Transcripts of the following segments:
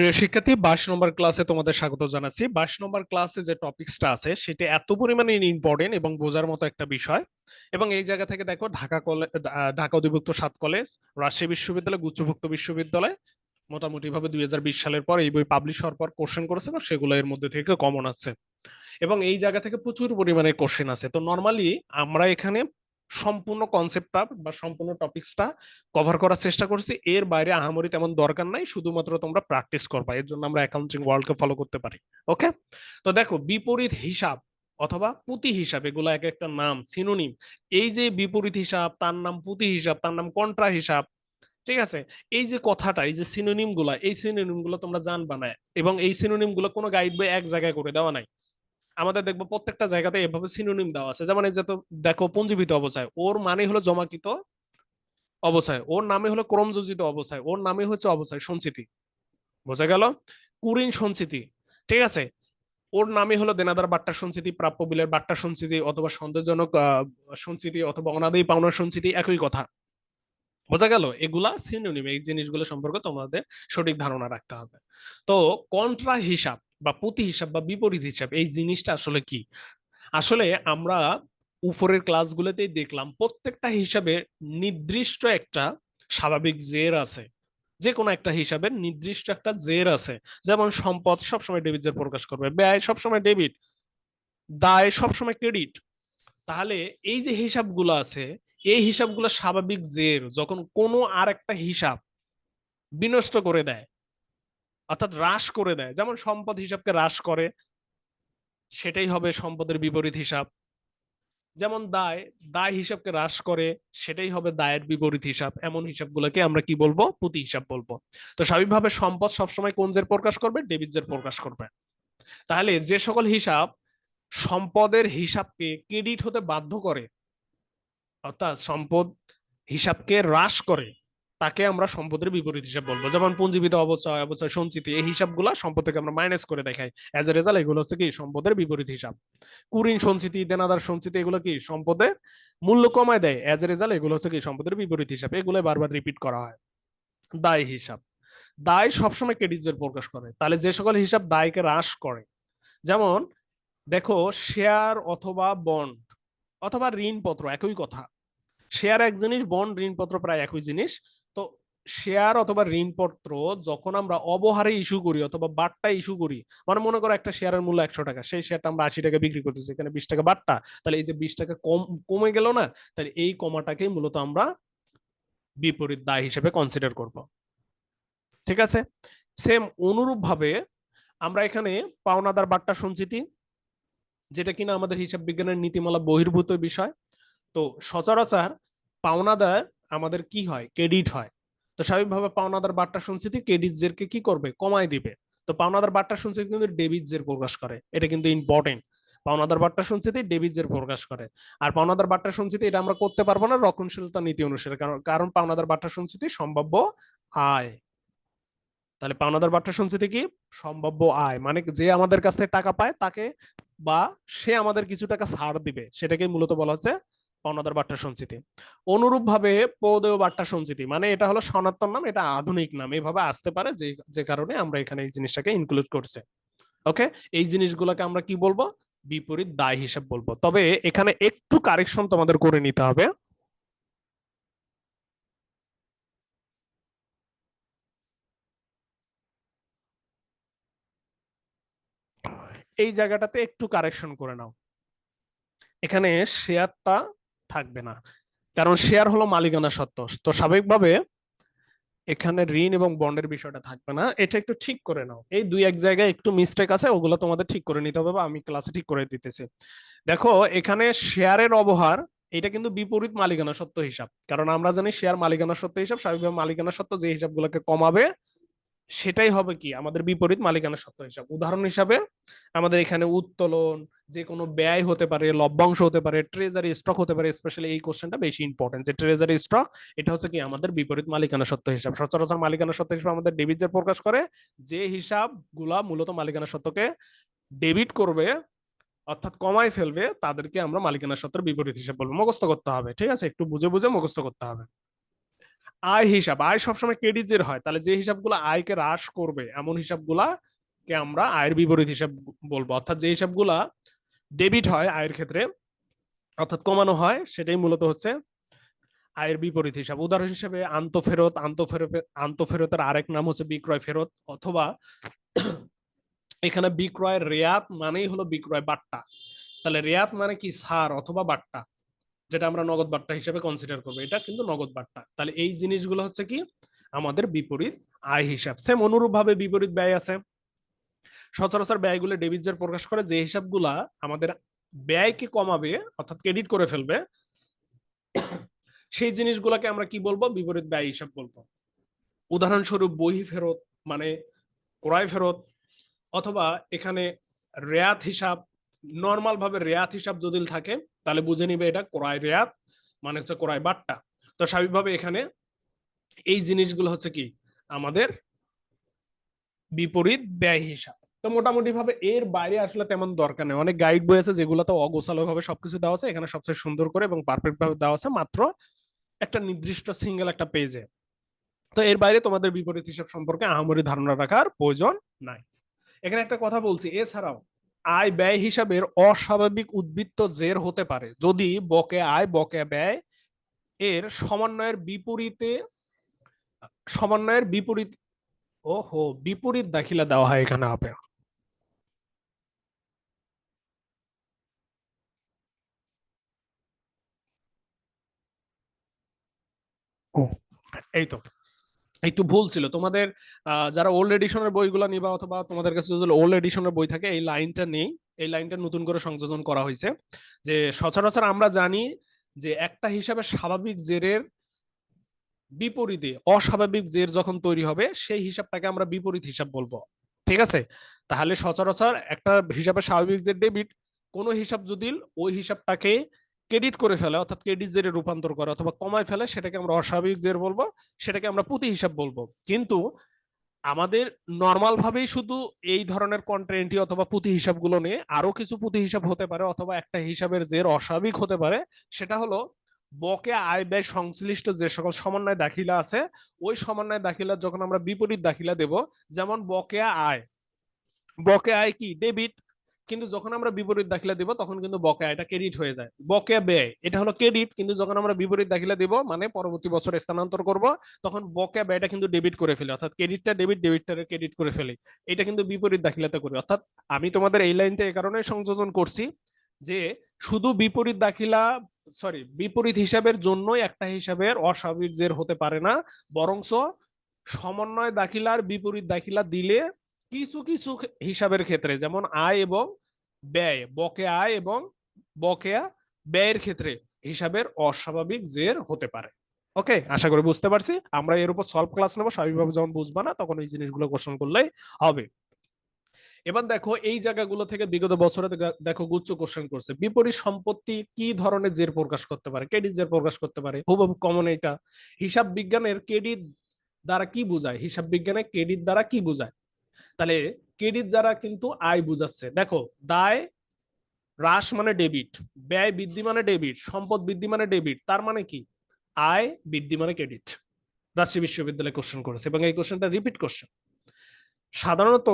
প্রিয় শিক্ষার্থী, বাইশ নম্বর ক্লাসে তোমাদের স্বাগত জানাচ্ছি। বাইশ নম্বর ক্লাসে যে টপিকসটা আছে, সেটা এত পরিমাণে ইম্পর্টেন্ট এবং বোঝার মতো একটা বিষয়। এবং এই জায়গা থেকে দেখো, ঢাকা কলেজ ঢাকা অধিভুক্ত সাত কলেজ রাজশাহী বিশ্ববিদ্যালয়, গুচ্ছভুক্ত বিশ্ববিদ্যালয়। মোটামুটি ভাবে দুই হাজার বিশ সালের পর এই বই পাবলিশ হওয়ার পর কোশ্চেন করেছে এবং সেগুলো এর মধ্যে থেকে কমন আছে। এবং এই জায়গা থেকে প্রচুর পরিমাণে কোশ্চেন আছে। তো নর্মালি আমরা এখানে সম্পূর্ণ কনসেপ্টটা বা সম্পূর্ণ টপিকসটা কভার করার চেষ্টা করছি। এর বাইরে আহামরি তেমন দরকার নাই, শুধুমাত্র তোমরা প্র্যাকটিস করবা। এর জন্য আমরা অ্যাকাউন্টিং ওয়ার্ল্ডকে ফলো করতে পারি। ওকে তো দেখো, বিপরীত হিসাব অথবা পুঁতি হিসাব, এগুলো এক একটা নাম সিনোনিম এই যে বিপরীত হিসাব, তার নাম পুঁতি হিসাব, তার নাম কন্ট্রা হিসাব, ঠিক আছে? এই যে কথাটা, এই যে সিনোনিমগুলা এই সিনোনিমগুলো তোমরা জানবা না। এবং এই সিনোনিমগুলো কোনো গাইড বই এক জায়গায় করে দেওয়া নাই। আমাদের দেখব প্রত্যেকটা জায়গাতে এভাবে সিনোনিম দেওয়া আছে। যেমন এই যে তো দেখো পঞ্জীবিত অবস্থায় ওর মানে হলো জমাকৃত অবস্থায় ওর নামে হলো ক্রমযোজিত অবস্থায় ওর নামে হচ্ছে অবস্থায় সঞ্চিতি। বোঝা গেল? কুরিন সঞ্চিতি, ঠিক আছে? ওর নামে হলো দেনাদার বাট্টা সঞ্চিতি, প্রাপ্য বিলের বাট্টা সঞ্চিতি, অথবা সন্দেহজনক সঞ্চিতি, অথবা অনাদায়ী পাওনার সঞ্চিতি, একই কথা। বোঝা গেল? এগুলা সিনোনিম এই জিনিসগুলো সম্পর্কে তোমাদের সঠিক ধারণা রাখতে হবে। তো, কন্ট্রা হিসাব বা প্রতি হিসাব বা বিপরীত হিসাব, এই জিনিসটা আসলে কি? আসলে আমরা উপরের ক্লাসগুলোতেই দেখলাম প্রত্যেকটা হিসাবে নির্দিষ্ট একটা স্বাভাবিক জের আছে। যে কোনো একটা হিসাবে নির্দিষ্ট একটা জের আছে। যেমন সম্পদ সবসময় ডেবিট জের প্রকাশ করবে, ব্যয় সবসময় ডেবিট দায় সবসময় ক্রেডিট তাহলে এই যে হিসাবগুলো আছে, এই হিসাবগুলো স্বাভাবিক জের যখন কোনো আর একটা হিসাব বিনষ্ট করে দেয় অর্থাৎ হ্রাস করে দেয়। যেমন সম্পদ হিসাবকে হ্রাস করে, সেটাই হবে সম্পদের বিপরীত হিসাব। যেমন দায় দায় হিসাবকে হ্রাস করে, সেটাই হবে দায়ের বিপরীত হিসাব। এমন হিসাবগুলোকে আমরা কি বলব? পুঁতি হিসাব বলব। তো স্বাভাবিকভাবে সম্পদ সবসময় কোন জের প্রকাশ করবে? ডেবিট জের প্রকাশ করবে। তাহলে যে সকল হিসাব সম্পদের হিসাবকে ক্রেডিট হতে বাধ্য করে, অর্থাৎ সম্পদ হিসাবকে হ্রাস করে তাকে আমরা সম্পদের বিপরীত হিসাব বলব। যেমন পুঞ্জীবিত অবচয় অবচয় সঞ্চিতি, এই হিসাবগুলো সম্পদ থেকে আমরা মাইনাস করে দেখাই। অ্যাজ এ রেজাল্ট এগুলো হচ্ছে কি? সম্পদের বিপরীত হিসাব। কুরিন সঞ্চিতি, দেনাদার সঞ্চিতি, এগুলো কি? সম্পদের মূল্য কমায় দেয়। অ্যাজ এ রেজাল্ট এগুলো হচ্ছে কি? সম্পদের বিপরীত হিসাব। এগুলো বারবার রিপিট করা হয়। দায় হিসাব। দায় সবসময় ক্রেডিটের প্রকাশ করে। তাহলে যে সকল হিসাব দায়কে হ্রাস করে, যেমন দেখো শেয়ার অথবা বন্ড অথবা ঋণপত্র, একই কথা। শেয়ার এক জিনিস বন্ড ঋণপত্র প্রায় একই জিনিস। শেয়ার অথবা ঋণপত্র যখন আমরা অবহারে ইস্যু করি অথবা বাট্টা ইস্যু করি মানে মনে করো একটা শেয়ারের মূল্য একশো টাকা, সেই শেয়ারটা আমরা আশি টাকা বিক্রি করতেছি, এখানে বিশ টাকা বাট্টা, তাহলে এই যে বিশ টাকা কম, কমে গেল না, তাহলে এই কমাটাকেই মূলত আমরা বিপরীত দায় হিসেবে কনসিডার করব। ঠিক আছে? সেম অনুরূপ ভাবে আমরা এখানে পাওনাদার বাট্টা সঞ্চিতি যেটা কিনা আমাদের হিসাব বিজ্ঞানের নীতিমালা বহির্ভূত বিষয়। তো সচরাচর পাওনাদার আমাদের কি হয়? ক্রেডিট হয়। তো স্বাভাবিকভাবে পাওনাদার বাট্টা সঞ্চিতি ক্রেডিট জেরকে কি করবে? কমায় দিবে। তো পাওনাদার বাট্টা শুনছি কিন্তু ডেবিট জের প্রকাশ করে। এটা কিন্তু ইম্পর্টেন্ট পাওনাদার বাট্টা সঞ্চিতি ডেবিট জের প্রকাশ করে। আর পাওনাদার বাট্টা সঞ্চিতি এটা আমরা করতে পারব না রক্ষণশীলতা নীতি অনুসারে। কারণ কারণ পাওনাদার বাট্টা সঞ্চিতি সম্ভাব্য আয়। তাহলে পাওনাদার বাট্টা সঞ্চিতি কি? সম্ভাব্য আয়। মানে যে আমাদের কাছ থেকে টাকা পায়, তাকে বা সে আমাদের কিছু টাকা ছাড় দিবে। সেটাকে মূলত বলা হচ্ছে পাওনাদার বাট্টা সঞ্চিতি অনুরূপ ভাবে পৌদেয় বাট্টা সঞ্চিতি মানে এটা হলো সনাতন নাম, এটা আধুনিক নাম, এভাবে আসতে পারে যে যে কারণে আমরা এখানে এই জিনিসটাকে ইনক্লুড করছে। ওকে এই জিনিসগুলোকে আমরা কি বলব? বিপরীত দায় হিসাব বলব। তবে এখানে একটু কারেকশন তোমাদের করে নিতে হবে। এই জায়গাটাতে একটু কারেকশন করে নাও। এখানে শেয়ারটা থাকবে না। কারণ শেয়ার হলো মালিকানা সত্ত্ব তো স্বাভাবিকভাবে এখানে ঋণ এবং বন্ডের বিষয়টা থাকবে না। এটা একটু ঠিক করে নাও। এই দুই এক জায়গায় একটু মিস্টেক আছে, ওগুলো তোমাদের ঠিক করে নিতে হবে বা আমি ক্লাসে ঠিক করে দিতেছি। দেখো, এখানে শেয়ারের অবহার, এটা কিন্তু বিপরীত মালিকানা সত্ত্ব হিসাব। কারণ আমরা জানি শেয়ার মালিকানা সত্ত্ব হিসাব, স্বাভাবিকভাবে মালিকানা সত্ত্ব যে হিসাবগুলোকে কমাবে সেটাই হবে কি? আমাদের বিপরীত মালিকানা সত্ত্ব হিসাব। উদাহরণ হিসাবে আমাদের এখানে উত্তোলন যে কোনো ব্যয় হতে পারে, লভ্যাংশ হতে পারে ট্রেজারি স্টক হতে পারে স্পেশালি এই কোশ্চেনটা বেশি ইম্পর্টেন্ট যে ট্রেজারি স্টক এটা হচ্ছে কি আমাদের বিপরীত মালিকানা সত্ত্ব হিসাব। সচরাচর মালিকানা সত্ত্ব হিসাব আমাদের ডেবিটের প্রকাশ করে, যে হিসাবগুলা মূলত মালিকানা সত্ত্বকে ডেবিট করবে, অর্থাৎ কমায় ফেলবে, তাদেরকে আমরা মালিকানা সত্ত্বের বিপরীত হিসাব বলব। মুখস্থ করতে হবে, ঠিক আছে? একটু বুঝে বুঝে মুখস্থ করতে হবে। আয় হিসাব, আয় সবসময় ক্রেডিটের হয়। তাহলে যে হিসাবগুলো আয়কে হ্রাস করবে, এমন হিসাবগুলা কে আমরা আয়ের বিপরীত হিসাব বলব। অর্থাৎ যে হিসাবগুলা ডেবিট হয় আয়ের ক্ষেত্রে, অর্থাৎ কমানো হয়, সেটাই মূলত হচ্ছে আয়ের বিপরীত হিসাব। উদাহরণ হিসেবে আন্তঃফেরত আন্তঃফেরত আন্তঃফেরতের আরেক নাম হচ্ছে বিক্রয় ফেরত অথবা এখানে বিক্রয় রেয়াত মানেই হলো বিক্রয় বাট্টা। তাহলে রেয়াত মানে কি? সার অথবা বাট্টা। যেটা আমরা নগদ বার্তা হিসেবে কনসিডার করব। এটা কিন্তু নগদ বার্তা তাহলে এই জিনিসগুলো হচ্ছে কি? আমাদের বিপরীত আয় হিসাব। সেম অনুরূপ ভাবে বিপরীত ব্যয় আছে। সচরাচর ব্যয়গুলো ডেবিট জের প্রকাশ করে যে হিসাবগুলা আমাদের ব্যয়কে কমাবে, অর্থাৎ ক্রেডিট করে ফেলবে, সেই জিনিসগুলোকে আমরা কি বলব? বিপরীত ব্যয় হিসাব বলব। উদাহরণস্বরূপ বহি ফেরত মানে ক্রয় ফেরত, অথবা এখানে রেয়াত হিসাব নর্মাল ভাবে রেয়াত হিসাব যদি থাকে, তাহলে বুঝে নিবে এটা ক্রয় রেয়াত মানে হচ্ছে ক্রয় বাট্টা। তো স্বাভাবিকভাবে এখানে এই জিনিসগুলো হচ্ছে কি? আমাদের বিপরীত ব্যয় হিসাব। তো মোটামুটি ভাবে এর বাইরে আসলে তেমন দরকার নেই। অনেক গাইড বই আছে যেগুলোতে অগোছালো ভাবে সবকিছু দেওয়া আছে, এখানে সবচেয়ে সুন্দর করে এবং পারফেক্ট ভাবে দেওয়া আছে, মাত্র একটা নির্দিষ্ট সিঙ্গেল একটা পেজে তো এর বাইরে তোমাদের বিপরীত হিসাব সম্পর্কে আহামরি ধারণা রাখার প্রয়োজন নাই। এখানে একটা কথা বলছি, এছাড়াও আয় ব্যয় হিসাবের অস্বাভাবিক উদ্বৃত্ত জের হতে পারে। যদি বকে আয় বকে ব্যয় এর সমন্বয়ের বিপরীতে সমন্বয়ের বিপরীত ও হো বিপরীত দাখিলা দেওয়া হয় এখানে হবে এই তো। একটু ভুল ছিল। তোমাদের যারা ওল্ড এডিশনের বইগুলো নিবা অথবা তোমাদের কাছে যদি ওল্ড এডিশনের বই থাকে, এই লাইনটা নেই। এই লাইনটা নতুন করে সংযোজন করা হয়েছে। যে সচরাচর আমরা জানি যে একটা হিসাবে স্বাভাবিক জেরের বিপরীতে অস্বাভাবিক জের যখন তৈরি হবে, সেই হিসাবটাকে আমরা বিপরীত হিসাব বলব। ঠিক আছে? তাহলে সচরাচর একটা হিসাবে স্বাভাবিক জের ডেবিট কোন হিসাব যদি ওই হিসাবটাকে ক্রেডিট করে ফেলে, অর্থাৎ ক্রেডিট জেরে রূপান্তর করে অথবা কমায় ফেলে, সেটাকে আমরা অস্বাভাবিক জের বলব, সেটাকে আমরা পুঁতি হিসাব বলব। কিন্তু আমাদের নর্মাল ভাবেই শুধু এই ধরনের কন্ট্রেন্টি অথবা পুঁতি হিসাবগুলো নিয়ে আরও কিছু পুঁতি হিসাব হতে পারে অথবা একটা হিসাবের জের অস্বাভাবিক হতে পারে, সেটা হলো বকে আয় ব্যয় সংশ্লিষ্ট যে সকল সমন্বয় দাখিলা আছে, ওই সমন্বয় দাখিলা যখন আমরা বিপরীত দাখিলা দেব, যেমন বকেয়া আয়। বকেয়া আয় কি? ডেবিট কিন্তু যখন আমরা বিপরীত দাখিলা দিব, তখন কিন্তু বকেয়া এটা ক্রেডিট হয়ে যায়। বকেয়া ব্যয়, এটা হলো ক্রেডিট কিন্তু যখন আমরা বিপরীত দাখিলা দিব মানে পরবর্তী বছর স্থানান্তর করব, তখন বকেয়া ব্যয়টা কিন্তু ডেবিট করে ফেলি। অর্থাৎ ক্রেডিটটা ডেবিট ডেবিটটা ক্রেডিট করে ফেলে। এটা কিন্তু বিপরীত দাখিলাতে করি। অর্থাৎ আমি তোমাদের এই লাইনটা এই কারণে সংযোজন করছি যে শুধু বিপরীত দাখিলা সরি বিপরীত হিসাবের জন্যই একটা হিসাবের অস্বাভাবিক জের হতে পারে না বরংস সমন্বয় দাখিলার বিপরীত দাখিলা দিলে কিছু কিছু হিসাবের ক্ষেত্রে, যেমন আয় এবং ব্যয় বকে আয় এবং বকেয়া ব্যয়ের ক্ষেত্রে হিসাবের অস্বাভাবিক জের হতে পারে। ওকে আশা করি বুঝতে পারছি। আমরা এর উপর সলভ ক্লাস নেব। স্বাভাবিকভাবে যখন বুঝবা না, তখন এই জিনিসগুলো কোশ্চেন করলেই হবে। এবার দেখো, এই জায়গাগুলো থেকে বিগত বছরে দেখো গুচ্ছ কোশ্চেন করছে। বিপরীত সম্পত্তি কি ধরনের জের প্রকাশ করতে পারে? ক্রেডিট জের প্রকাশ করতে পারে? হুবহু কমন এটা। হিসাব বিজ্ঞানের ক্রেডিট দ্বারা কি বোঝায়? হিসাব বিজ্ঞানে ক্রেডিট দ্বারা কি বোঝায়? তাহলে ক্রেডিট দ্বারা কিন্তু আয় বুঝাচ্ছে। দেখো, দায় হ্রাস মানে ডেবিট, ব্যয় বৃদ্ধি মানে ডেবিট, সম্পদ বৃদ্ধি মানে ডেবিট, তার মানে কি? আয় বৃদ্ধি মানে ক্রেডিট। রাজশাহী বিশ্ববিদ্যালয় কোশ্চেন করেছে এবং এই কোশ্চেনটা রিপিট কোশ্চেন সাধারণত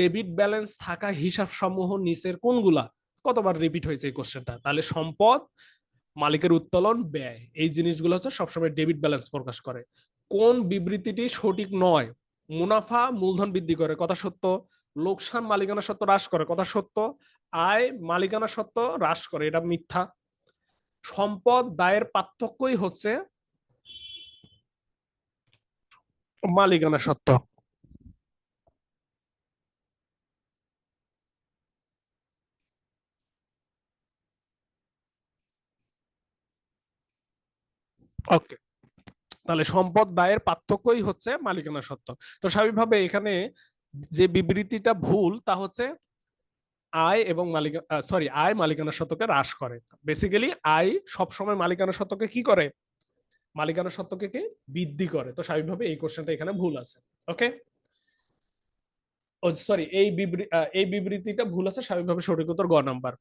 ডেবিট ব্যালেন্স থাকা হিসাব সমূহ নিচের কোনগুলা? কতবার রিপিট হয়েছে এই কোশ্চেনটা তাহলে সম্পদ, মালিকের উত্তোলন, ব্যয়, এই জিনিসগুলো হচ্ছে সবসময় ডেবিট ব্যালেন্স প্রকাশ করে। কোন বিবৃতিটি সঠিক নয়? মুনাফা, মূলধন বৃদ্ধি করে, কথা সত্য? লোকসান মালিকানা সত্ত্ব হ্রাস করে। কথা সত্য, আয় মালিকানা সত্ত্ব হ্রাস করে, এটা মিথ্যা। সম্পদ দায়ের পার্থক্যই হচ্ছে মালিকানা সত্ত্ব ওকে তাহলে সম্পদ দায়ের পার্থক্যই হচ্ছে মালিকানা সত্ত্ব তো স্বাভাবিকভাবে এখানে যে বিবৃতিটা ভুল, তা হচ্ছে আয় এবং মালিকা সরি আয় মালিকানা সত্ত্বকে হ্রাস করে। বেসিক্যালি আয় সবসময় মালিকানা সত্ত্বকে কি করে? মালিকানা সত্ত্বকে কি? বৃদ্ধি করে। তো স্বাভাবিকভাবে এই কোশ্চেনটা এখানে ভুল আছে। ওকে সরি এই বিবৃতি এই বিবৃতিটা ভুল আছে, স্বাভাবিকভাবে সঠিক উত্তর গ নাম্বার।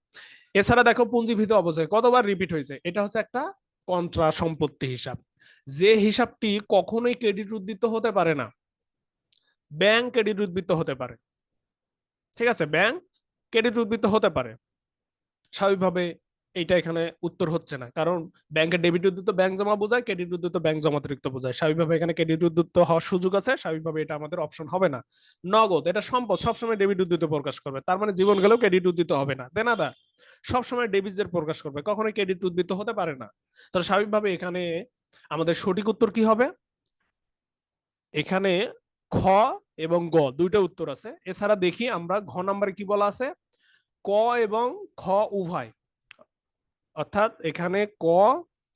এছাড়া দেখো পুঞ্জীভূত অবস্থায় কতবার রিপিট হয়েছে? এটা হচ্ছে একটা কন্ট্রা সম্পত্তি হিসাব। যে হিসাবটি কখনোই ক্রেডিট উদ্দিত হতে পারে না। ব্যাংক ক্রেডিট উদ্বৃত্ত হতে পারে। ঠিক আছে, ব্যাংক ক্রেডিট উদ্বৃত্ত হতে পারে। স্বাভাবিকভাবে এইটা এখানে উত্তর হচ্ছে না। কারণ ব্যাংকের ডেবিট উদ্যুত ব্যাংক জমা বোঝায়, ক্রেডিট উদ্যুত ব্যাংক জমা অতিরিক্ত বোঝায়। স্বাভাবিকভাবে এখানে ক্রেডিট উদ্যুত হওয়ার সুযোগ আছে, স্বাভাবিকভাবে এটা আমাদের অপশন হবে না। নগদ, এটা সম্পদ, সবসময় ডেবিট উদ্যুত প্রকাশ করবে। তার মানে জীবন গেলেও ক্রেডিট উদ্যুত হবে না। দেনাদা সবসময় ডেবিটের প্রকাশ করবে। কখনোই ক্রেডিট উদ্বৃত্ত হতে পারে না। তাহলে স্বাভাবিকভাবে এখানে আমাদের সঠিক উত্তর কি হবে? এখানে খ এবং গ, দুইটা উত্তর আছে। এছাড়া দেখি আমরা ঘ নাম্বারে কি বলা আছে? ক এবং খ উভয়। অর্থাৎ এখানে ক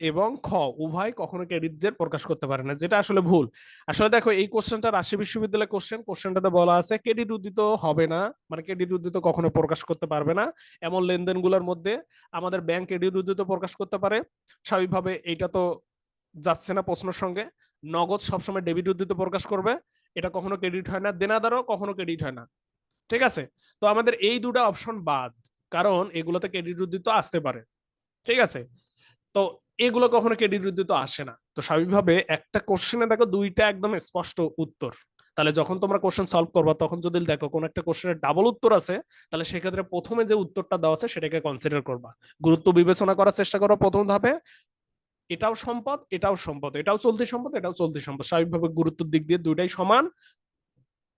এবং খ উভয় কখনো ক্রেডিটদের প্রকাশ করতে পারে না, যেটা আসলে ভুল। আসলে দেখো, এই কোশ্চেনটা রাজশাহী বিশ্ববিদ্যালয়ের কোশ্চেন। কোশ্চেনটাতে বলা আছে, ক্রেডিট উদ্দিত হবে না। মানে ক্রেডিট উদ্দিত কখনো প্রকাশ করতে পারবে না। এমন লেনদেনগুলোর মধ্যে আমাদের ব্যাংক ক্রেডিট উদ্দিত প্রকাশ করতে পারে। স্বাভাবিকভাবে এইটা তো যাচ্ছে না প্রশ্নের সঙ্গে। নগদ সবসময় ডেবিট উদ্দিত প্রকাশ করবে। এটা কখনো ক্রেডিট হয় না, দেনাদারও কখনো ক্রেডিট হয় না। ঠিক আছে? তো আমাদের এই দুটো অপশন বাদ, কারণ এগুলোতে ক্রেডিট উদ্দিত আসতে পারে। ঠিক আছে? তো এগুলো কখনো ক্রেডিট উদ্দিত আসে না। তো স্বাভাবিকভাবে একটা কোশ্চেনে দেখো দুইটা একদম স্পষ্ট উত্তর। তাহলে যখন তোমরা কোশ্চেন সলভ করবা, তখন যদি দেখো কোন একটা কোশ্চেনের ডাবল উত্তর আছে, তাহলে সেক্ষেত্রে প্রথমে যে উত্তরটা দেওয়া আছে, সেটাকে কনসিডার করবা। গুরুত্ব বিবেচনা করার চেষ্টা করো প্রথম ধাপে এটাও সম্পদ এটাও সম্পদ, এটাও চলতি সম্পদ, এটাও চলতি সম্পদ। স্বাভাবিকভাবে গুরুত্বের দিক দিয়ে দুইটাই সমান।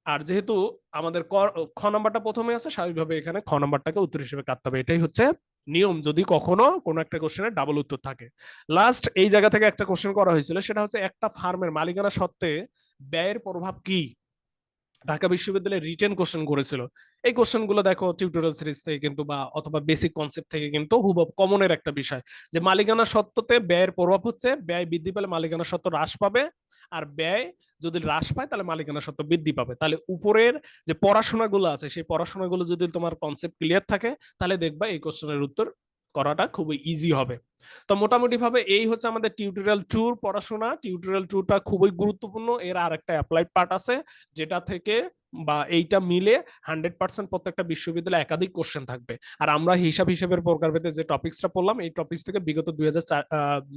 আর যেহেতু আমাদের খ নাম্বারটা প্রথমে আছে, স্বাভাবিকভাবে এখানে খ নাম্বারটাকে উত্তর হিসেবে কাটতে হবে। এটাই হচ্ছে নিয়ম, যদি কখনো কোনো একটা কোশ্চেনের ডাবল উত্তর থাকে। লাস্ট এই জায়গা থেকে একটা কোশ্চেন করা হয়েছিল, সেটা হচ্ছে একটা ফার্মের মালিকানা সত্ত্বে ব্যয়ের প্রভাব কি? ঢাকা বিশ্ববিদ্যালয়ে রিটেন কোশ্চেন করেছিল। এই কোশ্চেনগুলো দেখো টিউটোরিয়াল সিরিজ থেকে কিন্তু বা অথবা বেসিক কনসেপ্ট থেকে কিন্তু হুবব কমনের একটা বিষয় যে মালিকানা সত্ত্বতে ব্যয়ের প্রভাব হচ্ছে, ব্যয় বৃদ্ধি পেলে মালিকানা সত্ত্ব হ্রাস পাবে আর ব্যয় যদি হ্রাস পায় তাহলে মালিকানা সত্ত্ব বৃদ্ধি পাবে। তাহলে উপরের যে পড়াশোনাগুলো আছে, সেই পড়াশোনাগুলো যদি তোমার কনসেপ্ট ক্লিয়ার থাকে, তাহলে দেখবা এই কোশ্চেনের উত্তর করাটা খুবই ইজি হবে। তো মোটামুটি ভাবে এই হচ্ছে আমাদের টিউটোরিয়াল ট্যুর পড়াশোনা। টিউটোরিয়াল ট্যুরটা খুবই গুরুত্বপূর্ণ। এর আর একটা অ্যাপ্লাইড পার্ট আছে, যেটা থেকে বা এইটা মিলে হান্ড্রেড পার্সেন্ট প্রত্যেকটা বিশ্ববিদ্যালয়ে একাধিক কোশ্চেন থাকবে। আর আমরা হিসাব হিসেবের প্রকারভেদে যে টপিক্সটা পড়লাম, এই টপিক্স থেকে বিগত দুই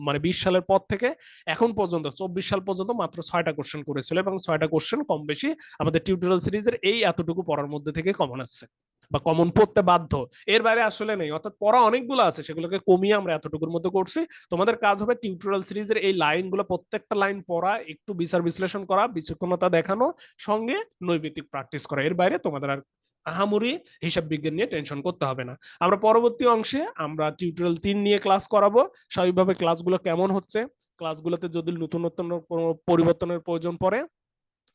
মানে বিশ সালের পর থেকে এখন পর্যন্ত, চব্বিশ সাল পর্যন্ত মাত্র ছয়টা কোশ্চেন করেছিল এবং ছয়টা কোশ্চেন কম বেশি আমাদের টিউটোরিয়াল সিরিজের এই এতটুকু পড়ার মধ্যে থেকে কমন আসছে। বা কমন পড়তে বাধ্য। এর বাইরে আসলে নেই। অর্থাৎ পড়া অনেকগুলো আছে, সেগুলোকে কমিয়ে আমরা এতটুকুর মধ্যে করছি। তোমাদের কাজ হবে টিউটোরিয়াল সিরিজের এই লাইনগুলো, প্রত্যেকটা লাইন পড়া, একটু বিচার বিশ্লেষণ করা, বিচক্ষণতা দেখানো, সঙ্গে নৈবিত্তিক প্র্যাকটিস করা। এর বাইরে তোমাদের আর আহামরি হিসাব বিজ্ঞান নিয়ে টেনশন করতে হবে না। আমরা পরবর্তী অংশে আমরা টিউটোরিয়াল তিন নিয়ে ক্লাস করাবো। স্বাভাবিকভাবে ক্লাসগুলো কেমন হচ্ছে? ক্লাসগুলোতে যদি নতুন নতুন পরিবর্তনের প্রয়োজন পড়ে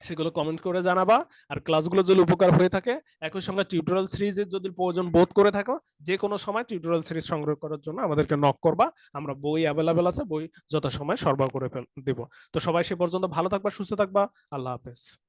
সেগুলো কমেন্ট করে জানাবা। আর ক্লাসগুলো যদি উপকার হয়ে থাকে, একই সঙ্গে টিউটোরিয়াল সিরিজের যদি প্রয়োজন বোধ করে থাকো যে কোনো সময় টিউটোরিয়াল সিরিজ সংগ্রহ করার জন্য আমাদেরকে নক করবা। আমরা বই অ্যাভেলেবেল আছে, বই যথাসময় সরবরাহ করে দেব। তো সবাই সে পর্যন্ত ভালো থাকবা, সুস্থ থাকবা। আল্লাহ হাফেজ।